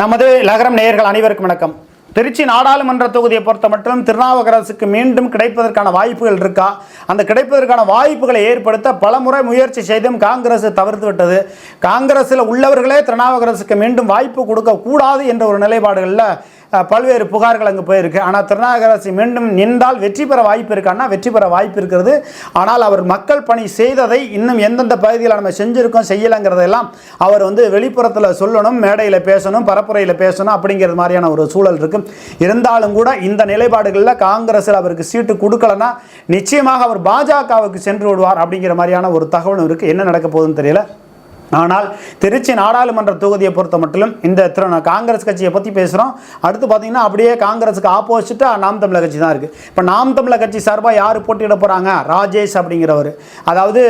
நமது லகரம் நேயர்கள் அனைவருக்கும் வணக்கம். திருச்சி நாடாளுமன்ற தொகுதியை பொறுத்த மட்டும் திருநாவுக்கரசுக்கு மீண்டும் கிடைப்பதற்கான வாய்ப்புகள் இருக்கா? அந்த கிடைப்பதற்கான வாய்ப்புகளை ஏற்படுத்த பலமுறை முயற்சி செய்தும் காங்கிரஸ் தவிர்த்து விட்டது. காங்கிரஸில் உள்ளவர்களே திருநாவுக்கரசுக்கு மீண்டும் வாய்ப்பு கொடுக்கக்கூடாது என்ற ஒரு நிலைப்பாடுகளில் பல்வேறு புகார்கள் அங்கே போயிருக்கு. ஆனால் திருநாகராசி மீண்டும் நின்றால் வெற்றி பெற வாய்ப்பு இருக்கான்னா வெற்றி பெற வாய்ப்பு இருக்கிறது. ஆனால் அவர் மக்கள் பணி செய்ததை இன்னும் எந்தெந்த பகுதியில் நம்ம செஞ்சுருக்கோம் செய்யலைங்கிறதெல்லாம் அவர் வந்து வெளிப்புறத்தில் சொல்லணும் மேடையில் பேசணும் பரப்புரையில் பேசணும் அப்படிங்கிறது மாதிரியான ஒரு சூழல் இருக்கு. இருந்தாலும் கூட இந்த நிலைப்பாடுகளில் காங்கிரஸில் அவருக்கு சீட்டு கொடுக்கலன்னா நிச்சயமாக அவர் பாஜகவுக்கு சென்று விடுவார் அப்படிங்கிற மாதிரியான ஒரு தகவலும் இருக்குது என்ன நடக்க போகுதுன்னு தெரியல? ஆனால் திருச்சி நாடாளுமன்ற தொகுதியை பொறுத்த மட்டும் இந்த திரு காங்கிரஸ் கட்சியை பற்றி பேசுகிறோம் அடுத்து பார்த்தீங்கன்னா அப்படியே காங்கிரஸுக்கு ஆப்போசிட்டாக நாம் தமிழர் கட்சி தான் இருக்குது இப்போ நாம் தமிழர் கட்சி சார்பாக யார் போட்டியிட போகிறாங்க ராஜேஷ் அப்படிங்கிறவர். அதாவது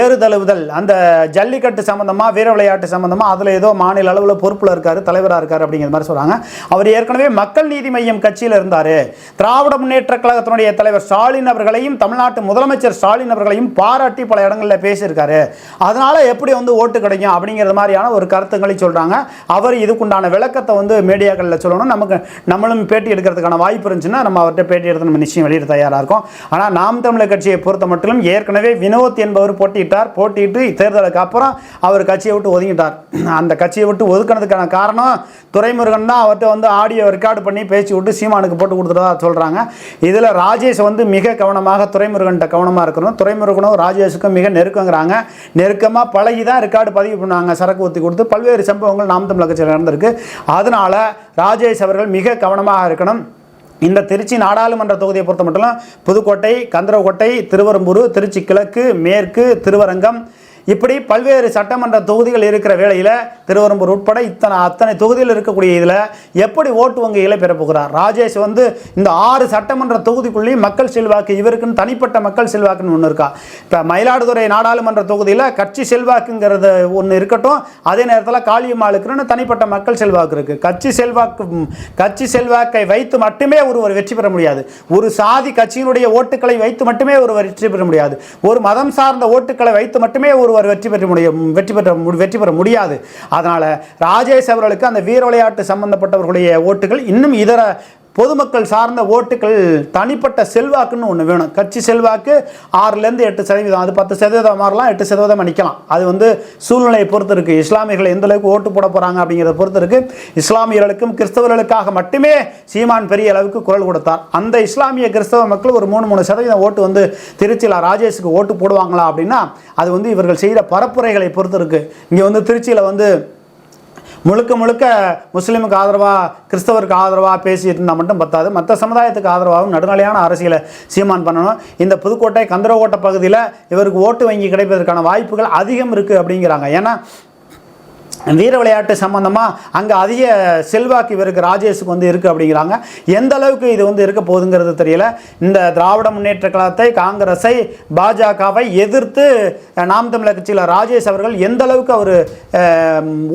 ஏறு தழுவுதல் அந்த ஜல்லிக்கட்டு சம்மந்தமாக வீர விளையாட்டு சம்மந்தமாக அதில் ஏதோ மாநில அளவில் பொறுப்பில் இருக்கார் தலைவராக இருக்கார் அப்படிங்கிற மாதிரி சொல்கிறாங்க அவர் ஏற்கனவே மக்கள் நீதி மையம் கட்சியில் இருந்தார். திராவிட முன்னேற்ற கழகத்தினுடைய தலைவர் ஸ்டாலின் அவர்களையும் தமிழ்நாட்டு முதலமைச்சர் ஸ்டாலின் அவர்களையும் பாராட்டி பல இடங்களில் பேசியிருக்காரு. அதனால் எப்படி வந்து ஓட்டு கிடைக்கும் அப்படிங்கிறது மாதிரியான ஒரு கருத்துக்களை சொல்கிறாங்க அவர் இதுக்குண்டான விளக்கத்தை வந்து மீடியாக்களில் சொல்லணும். நமக்கு நம்மளும் பேட்டி எடுக்கிறதுக்கான வாய்ப்பு இருந்துச்சுன்னா நம்ம அவர்கிட்ட பேட்டி எடுத்து நம்ம நிச்சயம் வெளியிட தயாராக இருக்கும். ஆனால் நாம் தமிழர் கட்சியை பொறுத்த மட்டும் ஏற்கனவே வினோத் என்பவர் போட்டியிட்டார். போட்டியிட்டு தேர்தலுக்கு அப்புறம் அவர் கட்சியை விட்டு ஒதுங்கிட்டார். அந்த கட்சியை விட்டு ஒதுக்கினதுக்கான காரணம் துறைமுருகன் தான். அவர்கிட்ட வந்து ஆடியோ ரெக்கார்டு பண்ணி பேச்சு விட்டு சீமானுக்கு போட்டு கொடுத்துட்டதா சொல்கிறாங்க இதில் ராஜேஷ் வந்து மிக கவனமாக துறைமுருகன்கிட்ட கவனமாக இருக்கணும். துறைமுருகனும் ராஜேஷுக்கும் மிக நெருக்கங்கிறாங்க. நெருக்கமாக பழகி தான் ரெக்கார்டு பதிவு பண்ணாங்க சரக்கு ஒத்தி கொடுத்து பல்வேறு சம்பவங்கள் நாம் தமிழக கட்சியில் நடந்திருக்கு. அதனால ராஜேஷ் அவர்கள் மிக கவனமாக இருக்கணும். இந்த திருச்சி நாடாளுமன்ற தொகுதியை பொறுத்த மட்டும் புதுக்கோட்டை கந்தரவக்கோட்டை திருவரம்பூர் திருச்சி கிழக்கு மேற்கு திருவரங்கம் இப்படி பல்வேறு சட்டமன்ற தொகுதிகள் இருக்கிற வேளையில் திருவரம்பூர் உட்பட இத்தனை அத்தனை தொகுதியில் இருக்கக்கூடிய இதில் எப்படி ஓட்டு வங்கிகளை பெறப்போகிறார் ராஜேஷ் வந்து இந்த ஆறு சட்டமன்ற தொகுதிக்குள்ளேயும் மக்கள் செல்வாக்கு இவருக்குன்னு தனிப்பட்ட மக்கள் செல்வாக்குன்னு ஒன்று இருக்கா? இப்போ மயிலாடுதுறை நாடாளுமன்ற தொகுதியில் கட்சி செல்வாக்குங்கிறது ஒன்று இருக்கட்டும் அதே நேரத்தில் காளியம்மாளுக்குன்னு தனிப்பட்ட மக்கள் செல்வாக்கு இருக்குது கட்சி செல்வாக்கு கட்சி செல்வாக்கை வைத்து மட்டுமே ஒருவர் வெற்றி பெற முடியாது. ஒரு சாதி கட்சியினுடைய ஓட்டுக்களை வைத்து மட்டுமே ஒருவர் வெற்றி பெற முடியாது. ஒரு மதம் சார்ந்த ஓட்டுக்களை வைத்து மட்டுமே ஒரு ஒருவர் வெற்றி பெற முடியும் வெற்றி பெற்ற வெற்றி பெற முடியாது. அதனால் ராஜேஷ் அவர்களுக்கு அந்த வீர விளையாட்டு சம்பந்தப்பட்டவர்களுடைய ஓட்டுகள் இன்னும் இதர பொதுமக்கள் சார்ந்த ஓட்டுகள் தனிப்பட்ட செல்வாக்குன்னு ஒன்று வேணும். கட்சி செல்வாக்கு ஆறுலேருந்து எட்டு சதவீதம். அது பத்து சதவீதம் மாறலாம் எட்டு சதவீதம் நிற்கலாம் அது வந்து சூழ்நிலையை பொறுத்து இருக்குது இஸ்லாமியர்கள் எந்த அளவுக்கு ஓட்டு போட போகிறாங்க அப்படிங்கிறத பொறுத்து இருக்குது இஸ்லாமியர்களுக்கும் கிறிஸ்தவர்களுக்காக மட்டுமே சீமான் பெரிய அளவுக்கு குரல் கொடுத்தார். அந்த இஸ்லாமிய கிறிஸ்தவ மக்கள் ஒரு மூணு மூணு சதவீதம் ஓட்டு வந்து திருச்சியில் ராஜேஷுக்கு ஓட்டு போடுவாங்களா அப்படின்னா அது வந்து இவர்கள் செய்கிற பரப்புரைகளை பொறுத்து இருக்குது இங்கே வந்து திருச்சியில் வந்து முழுக்க முழுக்க முஸ்லீமுக்கு ஆதரவாக கிறிஸ்தவருக்கு ஆதரவாக பேசிட்டு இருந்தால் மட்டும் பத்தாது. மற்ற சமுதாயத்துக்கு ஆதரவாகவும் நடுநிலையான அரசியலை சீமான் பண்ணணும். இந்த புதுக்கோட்டை கந்தரகோட்டை பகுதியில் இவருக்கு ஓட்டு வங்கி கிடைப்பதற்கான வாய்ப்புகள் அதிகம் இருக்குது அப்படிங்கிறாங்க. ஏன்னா வீர விளையாட்டு சம்மந்தமாக அங்கே அதிக செல்வாக்கு இவருக்கு ராஜேஷுக்கு வந்து இருக்குது அப்படிங்கிறாங்க. எந்த அளவுக்கு இது வந்து இருக்க போகுதுங்கிறது தெரியல. இந்த திராவிட முன்னேற்ற கழகத்தை காங்கிரஸை பாஜகவை எதிர்த்து நாம் தமிழர் கட்சியில் ராஜேஷ் அவர்கள் எந்த அளவுக்கு அவர்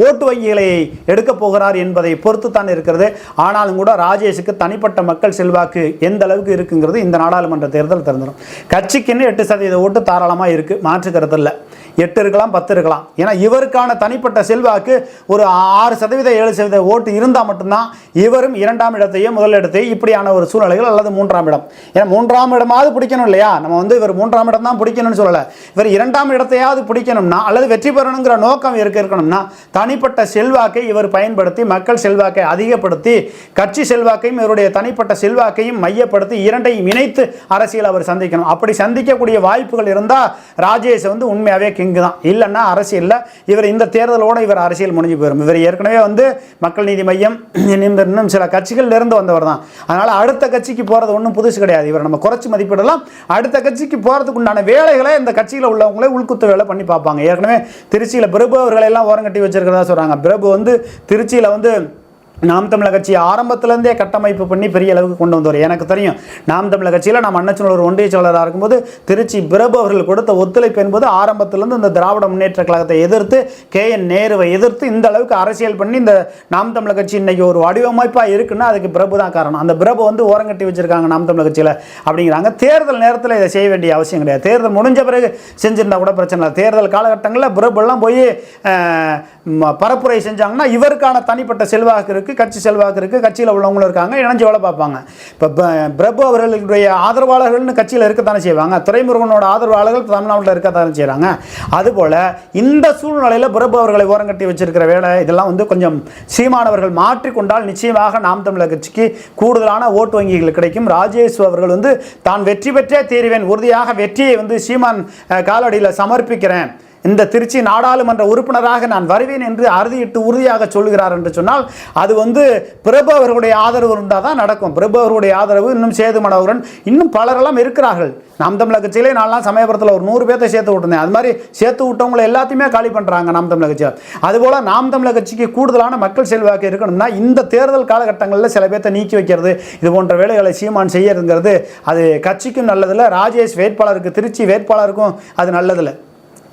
ஓட்டு வங்கிகளை எடுக்க போகிறார் என்பதை பொறுத்து தான் இருக்கிறது. ஆனாலும் கூட ராஜேஷுக்கு தனிப்பட்ட மக்கள் செல்வாக்கு எந்த அளவுக்கு இருக்குங்கிறது இந்த நாடாளுமன்ற தேர்தல் திறந்துடும் கட்சிக்குன்னு எட்டு சதவீத ஓட்டு தாராளமாக இருக்குது மாற்று கருத்து இல்லை. எட்டு இருக்கலாம் பத்து இருக்கலாம். ஏன்னா இவருக்கான தனிப்பட்ட செல்வாக்கு ஒரு ஆறு சதவீத ஏழு சதவீத ஓட்டு இருந்தால் மட்டும்தான் இவரும் இரண்டாம் இடத்தையும் முதலிடத்தையும் இப்படியான ஒரு சூழ்நிலைகள் அல்லது மூன்றாம் இடம். ஏன்னா மூன்றாம் இடமாவது பிடிக்கணும் இல்லையா? நம்ம வந்து இவர் மூன்றாம் இடம் தான் பிடிக்கணும்னு சொல்லலை. இவர் இரண்டாம் இடத்தையாவது பிடிக்கணும்னா அல்லது வெற்றி பெறணுங்கிற நோக்கம் இருக்க இருக்கணும்னா தனிப்பட்ட செல்வாக்கை இவர் பயன்படுத்தி மக்கள் செல்வாக்கை அதிகப்படுத்தி கட்சி செல்வாக்கையும் இவருடைய தனிப்பட்ட செல்வாக்கையும் மையப்படுத்தி இரண்டையும் இணைத்து அரசியல் அவர் சந்திக்கணும். அப்படி சந்திக்கக்கூடிய வாய்ப்புகள் இருந்தால் ராஜேஷ் வந்து உண்மையாகவே இங்கு தான் இல்லைன்னா அரசியலில் இவர் இந்த தேர்தலோடு இவர் அரசியல் முடிஞ்சு போயிடும் இவர் ஏற்கனவே வந்து மக்கள் நீதி மையம் இன்னும் இன்னும் சில கட்சிகள்லேருந்து வந்தவர் தான் அதனால் அடுத்த கட்சிக்கு போகிறது ஒன்றும் புதுசு கிடையாது. இவர் நம்ம குறைச்சி மதிப்பிடலாம். அடுத்த கட்சிக்கு போகிறதுக்கு உண்டான வேலைகளை இந்த கட்சியில் உள்ளவங்களே உள்குத்து வேலை பண்ணி பார்ப்பாங்க. ஏற்கனவே திருச்சியில் பிரபு அவர்களை எல்லாம் ஓரங்கட்டி வச்சிருக்கிறதா சொல்கிறாங்க பிரபு வந்து திருச்சியில் வந்து நாம் தமிழர் கட்சி ஆரம்பத்திலேருந்தே கட்டமைப்பு பண்ணி பெரிய அளவுக்கு கொண்டு வந்தவர். எனக்கு தெரியும் நாம் தமிழர் கட்சியில் நாம் அண்ணச்சனூர் ஒன்றிய செயலாளராக இருக்கும்போது திருச்சி பிரபு அவர்கள் கொடுத்த ஒத்துழைப்பு என்பது ஆரம்பத்திலேருந்து இந்த திராவிட முன்னேற்ற கழகத்தை எதிர்த்து கே. என். நேருவை எதிர்த்து இந்த அளவுக்கு அரசியல் பண்ணி இந்த நாம் தமிழர் கட்சி இன்றைக்கி ஒரு வடிவமைப்பாக இருக்குன்னா அதுக்கு பிரபு தான் காரணம். அந்த பிரபு வந்து ஓரங்கட்டி வச்சுருக்காங்க நாம் தமிழர் கட்சியில் அப்படிங்கிறாங்க. தேர்தல் நேரத்தில் இதை செய்ய வேண்டிய அவசியம் கிடையாது. தேர்தல் முடிஞ்ச பிறகு செஞ்சிருந்தா கூட பிரச்சனை இல்லை. தேர்தல் காலகட்டங்களில் பிரபுலாம் போய் பரப்புரை செஞ்சாங்கன்னா இவருக்கான தனிப்பட்ட செல்வாக்கு இருக்குது கட்சி செல்வாக்கு இருக்குது கட்சியில் உள்ளவங்களும் இருக்காங்க இணைஞ்சு வேலை பார்ப்பாங்க. இப்போ பிரபு அவர்களுடைய ஆதரவாளர்கள்னு கட்சியில் இருக்கத்தானே செய்வாங்க துரைமுருகனோட ஆதரவாளர்கள் தமிழ்நாட்டில் இருக்கத்தானே செய்கிறாங்க அதுபோல் இந்த சூழ்நிலையில் பிரபு அவர்களை ஓரங்கட்டி வச்சிருக்கிற வேலை இதெல்லாம் வந்து கொஞ்சம் சீமானவர்கள் மாற்றிக்கொண்டால் நிச்சயமாக நாம் தமிழர் கட்சிக்கு கூடுதலான ஓட்டு வங்கிகள் கிடைக்கும். ராஜேஷ் அவர்கள் வந்து தான் வெற்றி பெற்றே தீர்வேன் உறுதியாக வெற்றியை வந்து சீமான் காலடியில் சமர்ப்பிக்கிறேன். இந்த திருச்சி நாடாளுமன்ற உறுப்பினராக நான் வருவேன் என்று அறுதியிட்டு உறுதியாக சொல்கிறார் என்று சொன்னால் அது வந்து பிரபு அவர்களுடைய ஆதரவு இருந்தால் தான் நடக்கும். பிரபு அவர்களுடைய ஆதரவு இன்னும் சேது மனோகரன் இன்னும் பலரெல்லாம் இருக்கிறார்கள். நாம் தமிழக கட்சியிலே நான்லாம் சமயபுரத்தில் ஒரு நூறு பேர்த்தை சேர்த்து விட்டுருந்தேன். அது மாதிரி சேர்த்து விட்டவங்களை எல்லாத்தையுமே காலி பண்ணுறாங்க நாம் தமிழக கட்சியில் அதுபோல் நாம் தமிழக கட்சிக்கு கூடுதலான மக்கள் செல்வாக்கு இருக்கணும்னா இந்த தேர்தல் காலகட்டங்களில் சில பேர்த்தை நீக்கி வைக்கிறது இது போன்ற வேலைகளை சீமான் செய்யறதுங்கிறது அது கட்சிக்கும் நல்லதில்லை. ராஜேஷ் வேட்பாளருக்கு திருச்சி வேட்பாளருக்கும் அது நல்லதில்லை.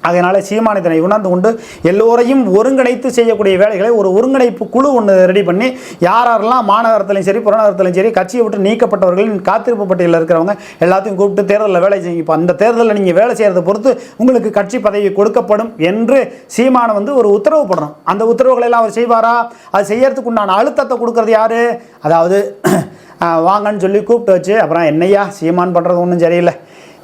அதனால் சீமானிதனை உணர்ந்து கொண்டு எல்லோரையும் ஒருங்கிணைத்து செய்யக்கூடிய வேலைகளை ஒரு ஒருங்கிணைப்பு குழு ஒன்று ரெடி பண்ணி யார் யாரெல்லாம் மாநகரத்திலையும் சரி புறநகரத்திலையும் சரி கட்சியை விட்டு நீக்கப்பட்டவர்களின் காத்திருப்பு பட்டியலில் இருக்கிறவங்க எல்லாத்தையும் கூப்பிட்டு தேர்தலில் வேலை செய்யும் இப்போ அந்த தேர்தலில் நீங்கள் வேலை செய்கிறத பொறுத்து உங்களுக்கு கட்சி பதவி கொடுக்கப்படும் என்று சீமானம் வந்து ஒரு உத்தரவு போடுறோம் அந்த உத்தரவுகளை எல்லாம் அவர் செய்வாரா? அது செய்யறதுக்கு உண்டான அழுத்தத்தை கொடுக்கறது யார்? அதாவது வாங்கன்னு சொல்லி கூப்பிட்டு வச்சு அப்புறம் என்னையா? சீமான் பண்ணுறது ஒன்றும் சரியில்லை.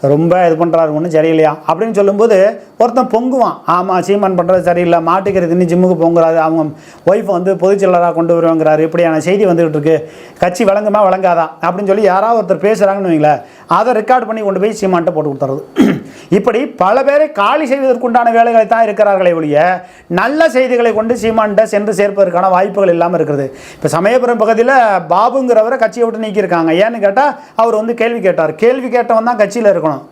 ரொம்ப இது பண்ணுறாரு ஒன்றும் சரியில்லையா? அப்படின்னு சொல்லும்போது ஒருத்தன் பொங்குவான். ஆமாம் சீமான் பண்ணுறது சரியில்லை. மாட்டுக்கறி தின்னு ஜிம்முக்கு பொங்குறாரு. அவங்க ஒய்ஃபை வந்து பொதுச்செயலராக கொண்டு வருவாங்கிறாரு. இப்படியான செய்தி வந்துகிட்டு இருக்கு. கட்சி வழங்குமா வழங்காதா? அப்படின்னு சொல்லி யாராவது ஒருத்தர் பேசுகிறாங்கன்னு வைங்களேன். அதை ரெக்கார்ட் பண்ணி கொண்டு போய் சீமான்ட்ட போட்டு கொடுத்துறது இப்படி பல பேரை காலி செய்வதற்குண்டான வேலைகளை தான் இருக்கிறார்களே ஒழிய நல்ல செய்திகளை கொண்டு சீமான்ட்ட சென்று சேர்ப்பதற்கான வாய்ப்புகள் இல்லாமல் இருக்கிறது. இப்போ சமயபுரம் பகுதியில் பாபுங்கிறவரை கட்சியை விட்டு நீக்கியிருக்காங்க. ஏன்னு கேட்டால் அவர் வந்து கேள்வி கேட்டார். கேள்வி கேட்டவன் தான் கட்சியில் இருக்கணும்.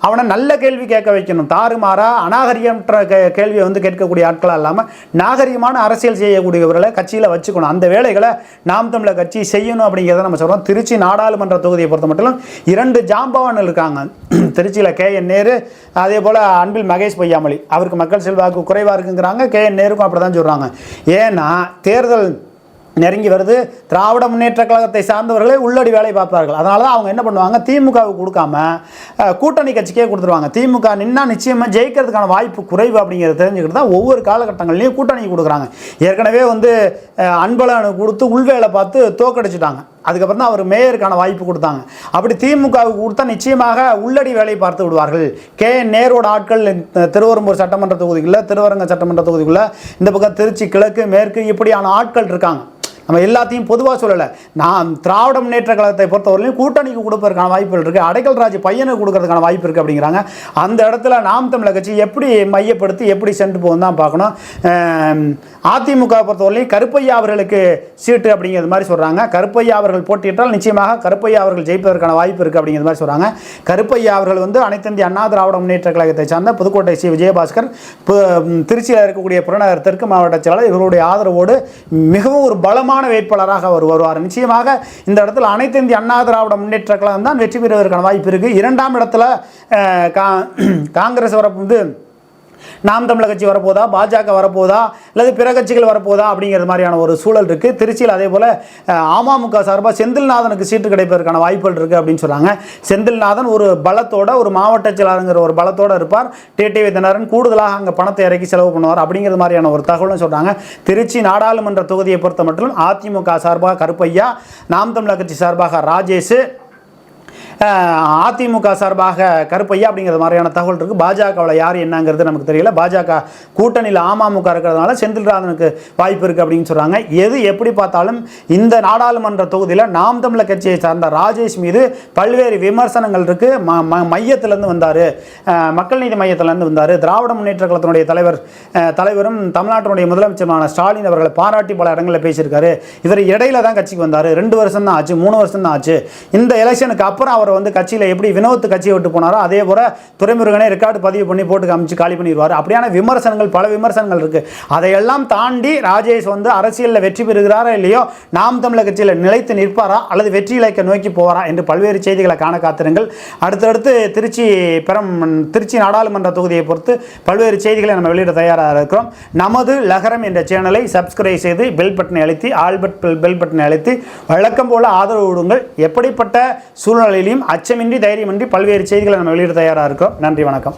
அவனை நல்ல கேள்வி கேட்க வைக்கணும். தாறுமாறா அநாகரிகமற்ற கே கேள்வியை வந்து கேட்கக்கூடிய ஆட்களாக இல்லாமல் நாகரிகமான அரசியல் செய்யக்கூடியவர்களை கட்சியில் வச்சுக்கணும். அந்த வேலைகளை நாம் தமிழர் கட்சி செய்யணும் அப்படிங்கிறத நம்ம சொல்கிறோம் திருச்சி நாடாளுமன்ற தொகுதியை பொறுத்த மட்டும் இரண்டு ஜாம்பவான்கள் இருக்காங்க. திருச்சியில் கே. என். நேரு அதே போல் அன்பில் மகேஷ் பொய்யாமொழி. அவருக்கு மக்கள் செல்வாக்கு குறைவாக இருக்குங்கிறாங்க. கே. என். நேருக்கும் அப்படி தான் சொல்கிறாங்க ஏன்னா தேர்தல் நெருங்கி வருது. திராவிட முன்னேற்ற கழகத்தை சார்ந்தவர்களே உள்ளடி வேலை பார்ப்பார்கள். அதனால தான் அவங்க என்ன பண்ணுவாங்க? திமுகவுக்கு கொடுக்காம கூட்டணி கட்சிக்கே கொடுத்துருவாங்க. திமுக நின்னா நிச்சயமாக ஜெயிக்கிறதுக்கான வாய்ப்பு குறைவு அப்படிங்கிறத தெரிஞ்சுக்கிட்டு தான் ஒவ்வொரு காலகட்டங்கள்லையும் கூட்டணி கொடுக்குறாங்க. ஏற்கனவே வந்து அஹ், அன்பழகனு கொடுத்து உள்வேலை பார்த்து தோக்கடிச்சிட்டாங்க. அதுக்கப்புறம் தான் அவர் மேயருக்கான வாய்ப்பு கொடுத்தாங்க. அப்படி திமுகவுக்கு கொடுத்தா நிச்சயமாக உள்ளடி வேலையை பார்த்து விடுவார்கள். கே. என். நேரோட ஆட்கள் திருவரம்பூர் சட்டமன்ற தொகுதிக்குள்ளே திருவரங்க சட்டமன்ற தொகுதிக்குள்ளே இந்த பக்கம் திருச்சி கிழக்கு மேற்கு இப்படியான ஆட்கள் இருக்காங்க. நம்ம எல்லாத்தையும் பொதுவாக சொல்லலை. நான் திராவிட முன்னேற்ற கழகத்தை பொறுத்தவரையிலும் கூட்டணிக்கு கொடுப்பதற்கான வாய்ப்புகள் இருக்குது அடைக்கல் ராஜ் பையனுக்கு கொடுக்கறதுக்கான வாய்ப்பு இருக்குது அப்படிங்கிறாங்க. அந்த இடத்துல நாம் தமிழர் கட்சி எப்படி மையப்படுத்தி எப்படி சென்று போகும் தான் பார்க்கணும். அதிமுக பொறுத்தவரையிலும் கருப்பையா அவர்களுக்கு சீட்டு அப்படிங்கிறது மாதிரி சொல்கிறாங்க கருப்பையா அவர்கள் போட்டியிட்டால் நிச்சயமாக கருப்பையா அவர்கள் ஜெயிப்பதற்கான வாய்ப்பு இருக்குது அப்படிங்கிற மாதிரி சொல்கிறாங்க கருப்பையா அவர்கள் வந்து அனைத்து இந்திய அண்ணா திராவிட முன்னேற்ற கழகத்தை சார்ந்த புதுக்கோட்டை சி. விஜயபாஸ்கர் பு- திருச்சியில் இருக்கக்கூடிய புறநகர் தெற்கு மாவட்ட செயலாளர் இவர்களுடைய ஆதரவோடு மிகவும் ஒரு பலமான வேட்பாளராக அவர் வருவார். நிச்சயமாக இந்த இடத்துல அனைத்து இந்திய அண்ணா திராவிட முன்னேற்ற கழகம் தான் வெற்றி பெறுவதற்கான வாய்ப்பு இருக்குது இரண்டாம் இடத்துல கா- காங்கிரஸ் வரப்பு வந்து நாம் தமிழக கட்சி வரப்போதா? பாஜக வரப்போதா? அல்லது பிற கட்சிகள் வரப்போதா? அப்படிங்கிறது மாதிரியான ஒரு சூழல் இருக்குது திருச்சியில் அதே போல் அமமுக சார்பாக செந்தில்நாதனுக்கு சீட்டு கிடைப்பதற்கான வாய்ப்புகள் இருக்குது அப்படின்னு சொல்கிறாங்க செந்தில்நாதன் ஒரு பலத்தோட ஒரு மாவட்ட செயலாளருங்கிற ஒரு பலத்தோடு இருப்பார். டிடிவி தினரன் கூடுதலாக அங்கே பணத்தை இறக்கி செலவு பண்ணுவார் அப்படிங்கிறது மாதிரியான ஒரு தகவலும் சொல்கிறாங்க திருச்சி நாடாளுமன்ற தொகுதியை பொறுத்த மட்டும் அதிமுக சார்பாக கருப்பையா நாம் தமிழக கட்சி சார்பாக ராஜேஷ் அதிமுக சார்பாக கருப்பையா அப்படிங்கிற மாதிரியான தகவல் இருக்குது பாஜகவில் யார் என்னங்கிறது நமக்கு தெரியல. பாஜக கூட்டணியில் அமமுக இருக்கிறதுனால செந்தில்ராஜனுக்கு வாய்ப்பு இருக்குது அப்படின்னு சொல்கிறாங்க எது எப்படி பார்த்தாலும் இந்த நாடாளுமன்ற தொகுதியில் நாம் தமிழர் கட்சியை சார்ந்த ராஜேஷ் மீது பல்வேறு விமர்சனங்கள் இருக்குது ம ம மையத்திலேருந்து வந்தார். மக்கள் நீதி மையத்திலேருந்து வந்தார். திராவிட முன்னேற்ற கழகத்தினுடைய தலைவர் தலைவரும் தமிழ்நாட்டினுடைய முதலமைச்சருமான ஸ்டாலின் அவர்களை பாராட்டி பல இடங்களில் பேசியிருக்காரு. இவர் இடையில தான் கட்சிக்கு வந்தார். ரெண்டு வருஷம் தான் ஆச்சு மூணு வருஷம் தான் ஆச்சு. இந்த எலெக்ஷனுக்கு அப்புறம் அவர் அவர் வந்து கட்சியில் எப்படி வினோத் கட்சியை விட்டு போனாரோ அதே போல துறைமுருகனே ரெக்கார்டு பதிவு பண்ணி போட்டு காமிச்சு காலி பண்ணிடுவார். அப்படியான விமர்சனங்கள் பல விமர்சனங்கள் இருக்குது அதையெல்லாம் தாண்டி ராஜேஷ் வந்து அரசியலில் வெற்றி பெறுகிறாரா இல்லையோ நாம் தமிழர் கட்சியில் நிலைத்து நிற்பாரா அல்லது வெற்றி இலக்கை நோக்கி போவாரா என்று பல்வேறு செய்திகளை காண காத்திருங்கள். அடுத்தடுத்து திருச்சி பெரம் திருச்சி நாடாளுமன்ற தொகுதியை பொறுத்து பல்வேறு செய்திகளை நம்ம வெளியிட தயாராக இருக்கிறோம். நமது லகரம் என்ற சேனலை சப்ஸ்கிரைப் செய்து பெல் பட்டனை அழுத்தி ஆல்பர்ட் பெல் பட்டனை அழுத்தி வழக்கம் போல ஆதரவு விடுங்கள் எப்படிப்பட்ட சூழ்நிலையிலும் அச்சமின்றி தைரியமின்றி பல்வேறு செய்திகளை நம்ம வெளியிட தயாராக இருக்கோம். நன்றி வணக்கம்.